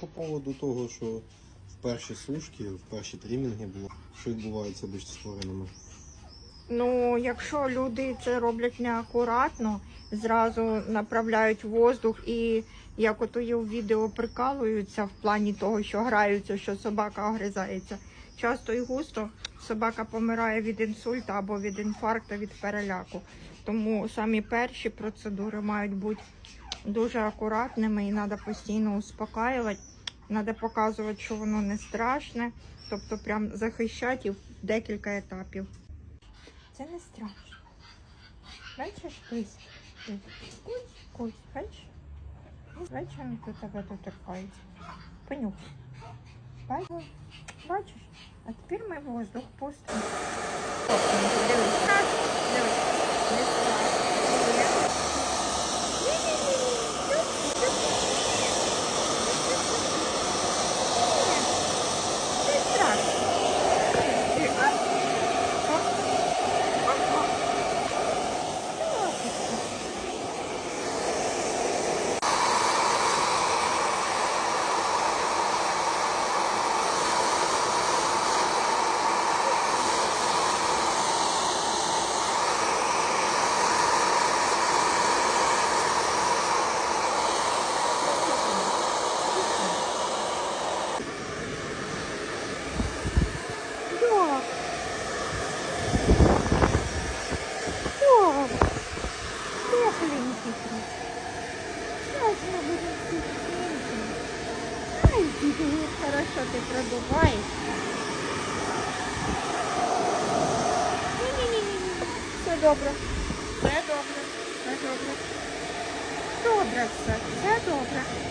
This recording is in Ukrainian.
По поводу того, що в перші сушки, в перші трімінги було, що відбувається обично з. Ну, якщо люди це роблять неакуратно, зразу направляють воздух і як ото є у відео прикалуються в плані того, що граються, що собака огризається. Часто і густо собака помирає від інсульту або від інфаркту, від переляку. Тому самі перші процедури мають бути дуже акуратними і треба постійно успокаювати. Треба показувати, що воно не страшне, тобто прям захищати в декілька етапів. Це не страшно. Бачиш, кусь? Кусь, кусь, бачиш? Бачиш, він до тебе доторкається. Понюхай. Бачиш? Бачиш? А тепер ми воздух пустимо. Хорошо ты продуваешь. Все добре. Все добре. Все добре. Добре все. Все добре.